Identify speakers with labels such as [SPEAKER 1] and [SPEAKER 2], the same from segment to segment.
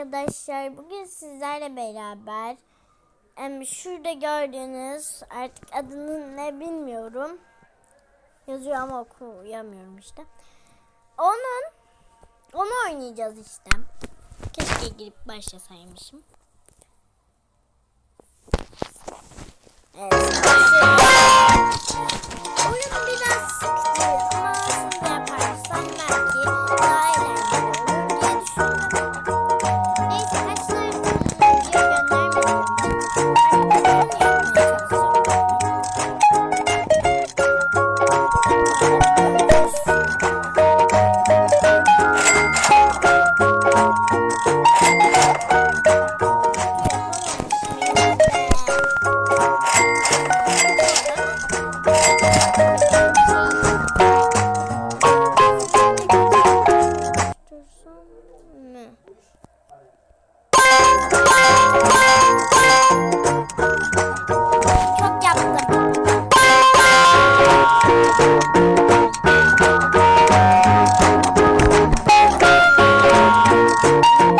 [SPEAKER 1] arkadaşlar. Bugün sizlerle beraber şurada gördüğünüz artık adını ne bilmiyorum. Yazıyor ama okuyamıyorum işte. Onun onu oynayacağız işte. Keşke girip başlasaymışım. Evet. Thank you.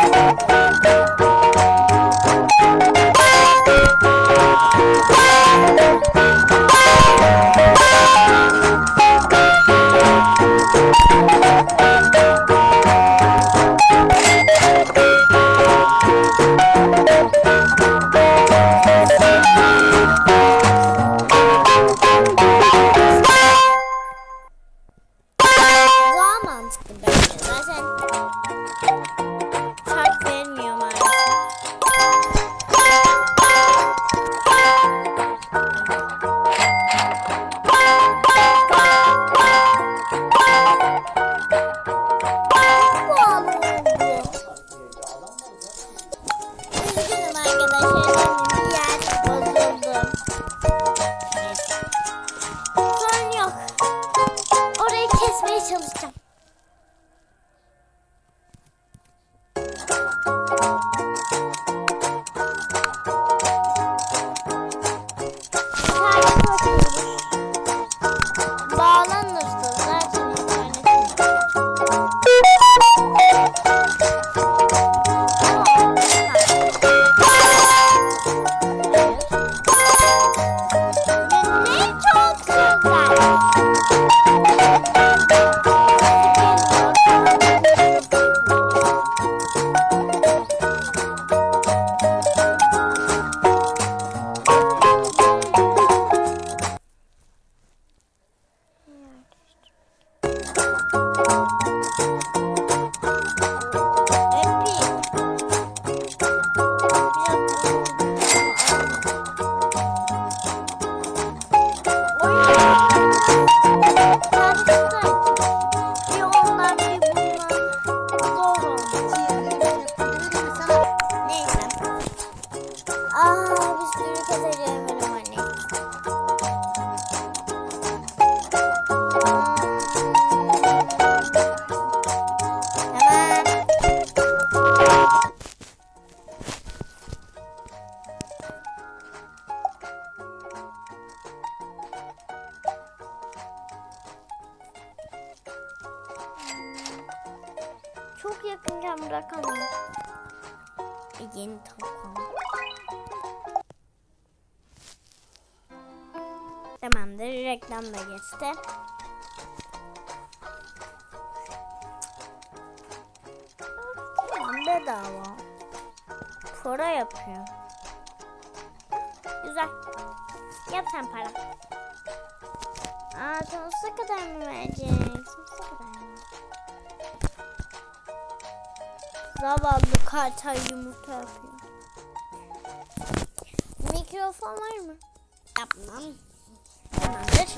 [SPEAKER 1] Tamamdır. Reklam da geçti. Tamam bedava. Para yapıyor. Güzel. Yap sen para. Aa sonsuza kadar mı verecek? Sonsuza kadar mı? Zavallı kartal yumurta yapıyor. Mikrofon var mı? Yapmam. Tamamdır.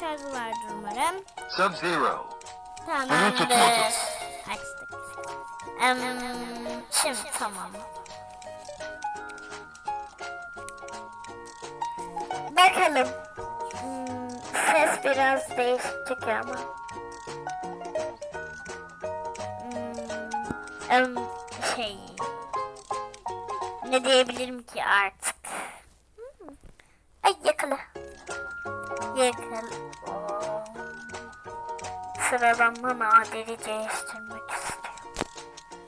[SPEAKER 1] Şarjı vardır umarım.
[SPEAKER 2] Sub-Zero.
[SPEAKER 1] Tamamdır. Açtık. Em, şimdi tamam. Bakalım. Hmm, ses biraz değişik ama. Hmm, em, şey. Ne diyebilirim ki artık? Hmm. Ay yakala. Yakala. Oo. Sıralama nadiri değiştirmek istiyorum.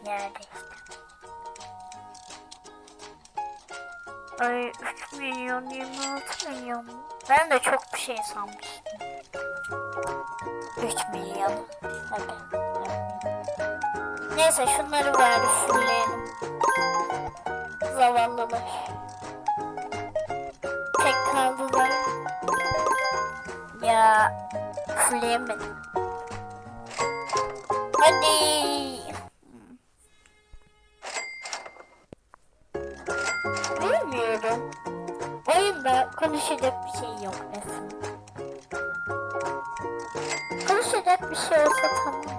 [SPEAKER 1] yerde işte. Ay 3 milyon 26 milyon. Ben de çok bir şey sanmıştım. 3 milyon. Evet. Neyse şunları bari fulleyelim. Zavallılar. Tek kaldılar. Ya fulleyemedim. Hadi. Bilmiyorum. Oyunda konuşacak bir şey yok resim. Konuşacak bir şey olsa tamam.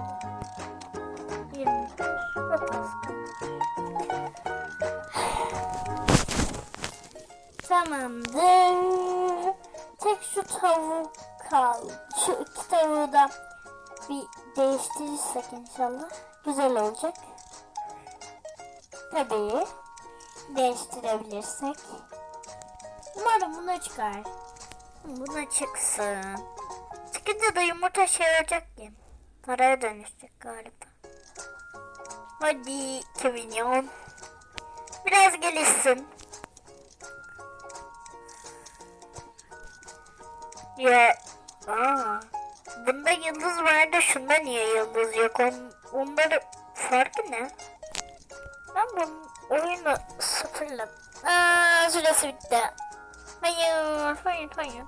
[SPEAKER 1] Tamamdır. Tek şu tavuk kaldı. Şu iki tavuğu da bir değiştirirsek inşallah güzel olacak. Tabii değiştirebilirsek. Umarım buna çıkar. Buna çıksın. Çıkınca da yumurta şey olacak ki. Paraya dönüşecek galiba. Hadi 2 milyon. Biraz gelişsin. Ya, aa, bunda yıldız vardı, şunda niye yıldız yok? On, onları farkı ne? Ben bu oyunu sıfırladım. Aa, süresi bitti. Hayır, hayır, hayır.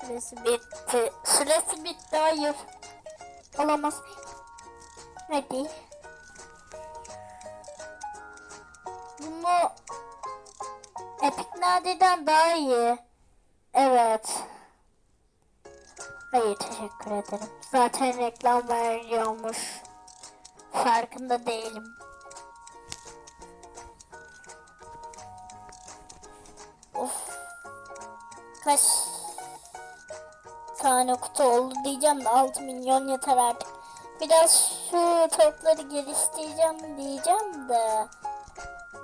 [SPEAKER 1] Süresi bitti. Süresi bitti, hayır. Olamaz. Hadi. Bunu Epic Nadir'den daha iyi. Evet. Hayır teşekkür ederim. Zaten reklam veriyormuş. Farkında değilim. Of. Kaç tane kutu oldu diyeceğim de 6 milyon yeter artık. Biraz şu topları geliştireceğim diyeceğim de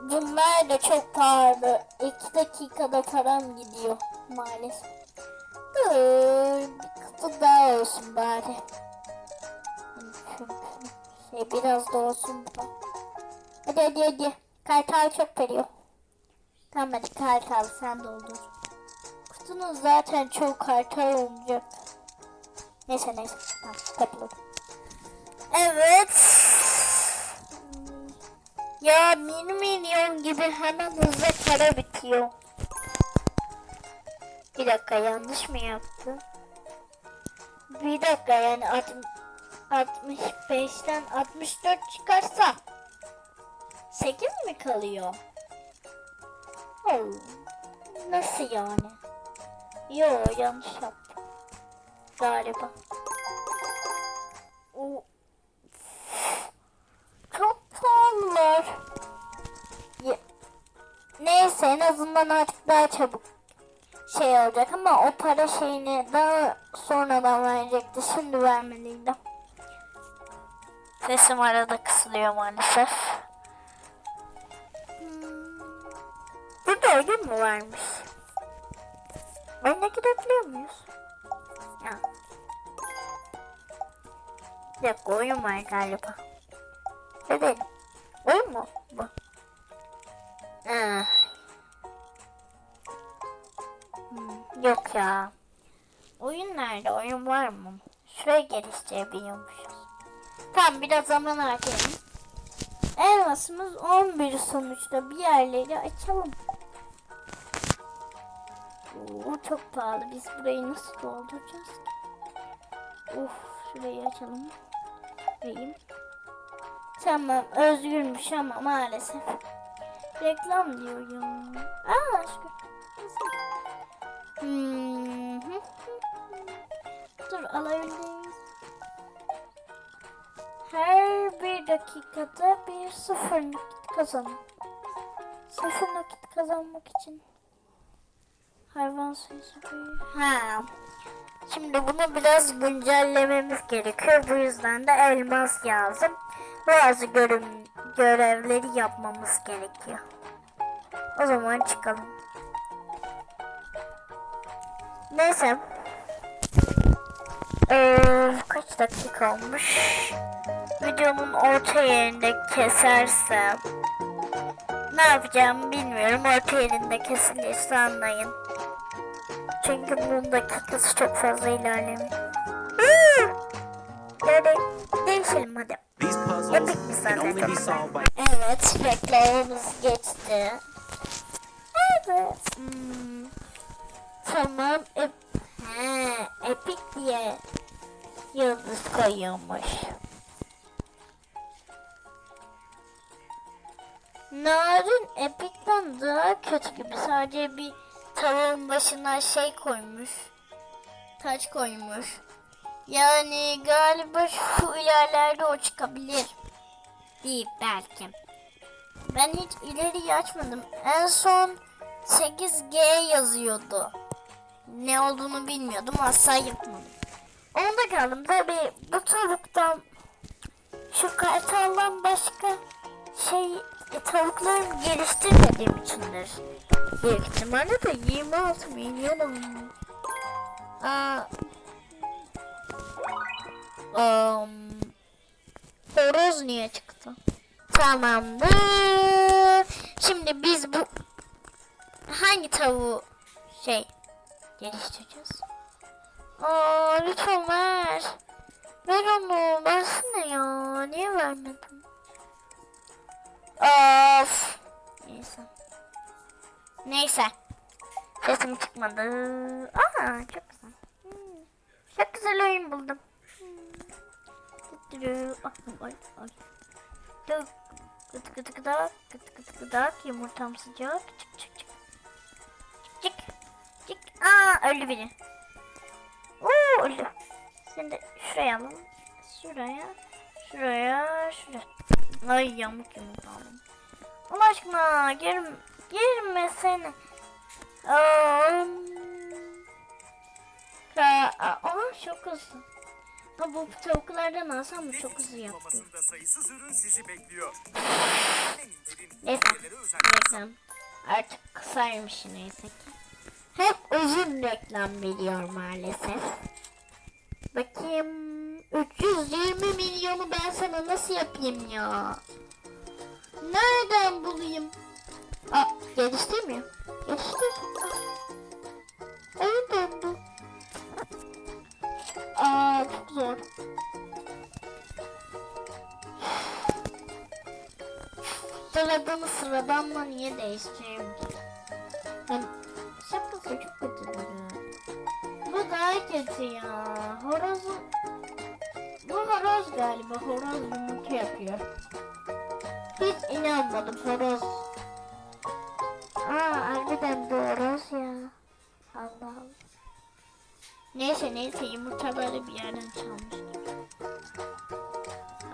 [SPEAKER 1] bunlar da çok pahalı. 2 dakikada param gidiyor maalesef. Dur kutu daha olsun bari. Şey biraz da olsun da. Hadi hadi hadi. Kartal çok veriyor. Tamam hadi kartal sen doldur. Kutunun zaten çok kartal olacak. Neyse neyse. Tamam kapatalım. Evet. Ya 1 milyon gibi hemen hızlı para bitiyor. Bir dakika yanlış mı yaptı? Bir dakika yani alt- 65'ten 64 çıkarsa 8 mi kalıyor? Oh, nasıl yani? Yo yanlış yaptım. Galiba. O çok pahalılar. Neyse en azından artık daha çabuk şey olacak ama o para şeyini daha sonradan verecekti. Şimdi vermeliydi. Sesim arada kısılıyor maalesef. Hmm. Burada oyun mu varmış? Oyuna girebiliyor muyuz? Ya. Bir dakika oyun var galiba. Gidelim. Oyun mu bu? Ha. Yok ya. Oyun nerede? Oyun var mı? Şuraya geliştirebiliyormuşuz. Tamam biraz zaman harcayalım. Elmasımız 11 sonuçta bir yerleri açalım. Oo, çok pahalı. Biz burayı nasıl dolduracağız ki? Uf, şurayı açalım. Vereyim. Tamam, özgürmüş ama maalesef. Reklam diyor ya. Aa, şu. Hmm. Dur alabiliriz. Her bir dakikada bir sıfır nakit kazanın. Sıfır nakit kazanmak için hayvan sayısı büyüyor. Ha. Şimdi bunu biraz güncellememiz gerekiyor. Bu yüzden de elmas lazım. Bazı görüm, görevleri yapmamız gerekiyor. O zaman çıkalım. Neyse. Ee, kaç dakika olmuş? videonun orta yerinde kesersem ne yapacağımı bilmiyorum. Orta yerinde kesilirse anlayın. Çünkü bunun dakikası çok fazla ilerlemiyor. Hı! Yani değişelim hadi.
[SPEAKER 3] Can only
[SPEAKER 1] zaten? Evet, reklamımız geçti. Evet. Hmm. Tamam. Ep He, Epic diye yıldız koyuyormuş. Narin Epic'ten daha kötü gibi. Sadece bir tavuğun başına şey koymuş. Taç koymuş. Yani galiba şu ilerlerde o çıkabilir. Değil belki. Ben hiç ileriyi açmadım. En son 8G yazıyordu. Ne olduğunu bilmiyordum. Asla yapmadım. Onda kaldım. Tabi bu tavuktan şu kartaldan başka şey e, tavuklarımı geliştirmediğim içindir. Büyük ihtimalle de 26 milyonum. Aa, um, horoz niye çıktı? Tamamdır. Şimdi biz bu hangi tavuğu şey geliştireceğiz? Aa lütfen ver. Ver onu. Versene ya. Niye vermedin? Of. Neyse. Neyse. Sesim çıkmadı. Aa çok güzel. Hmm. Çok güzel oyun buldum. Hmm. Ay, ay. Tık gıt gıdak gıt gıt gıdak yumurtam sıcak çık çık öldü biri Oo öldü şimdi şuraya alalım şuraya şuraya şuraya ay yamuk yumuk aldım Allah aşkına girme girmesene Aa, Aa, aa, çok hızlı. Ha, bu tavuklardan alsam mı çok hızlı yaptı.
[SPEAKER 4] Basında sayısız ürün sizi bekliyor.
[SPEAKER 1] Neyse. Reklam. Artık kısaymış neyse ki. Hep uzun reklam veriyor maalesef. Bakayım. 320 milyonu ben sana nasıl yapayım ya? Nereden bulayım? Aa, geliştirmiyor. Geliştir. Evet döndü. Aa, çok zor. Sıradanı sıradanla niye değiştireyim ki? Kötü ya. Horozu... Bu horoz galiba. Horoz yumurta yapıyor. Hiç inanmadım horoz. Aa harbiden bu horoz ya. Allah Allah. Neyse neyse yumurtaları bir yerden çalmıştım.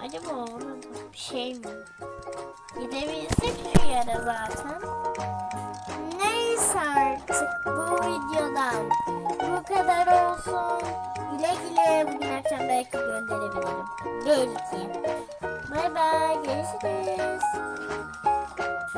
[SPEAKER 1] Acaba orada bir şey mi? Gidebilsek şu yere zaten. Artık bu videodan bu kadar olsun. Güle güle bugün akşam belki gönderebilirim. Belki. Bay bay görüşürüz.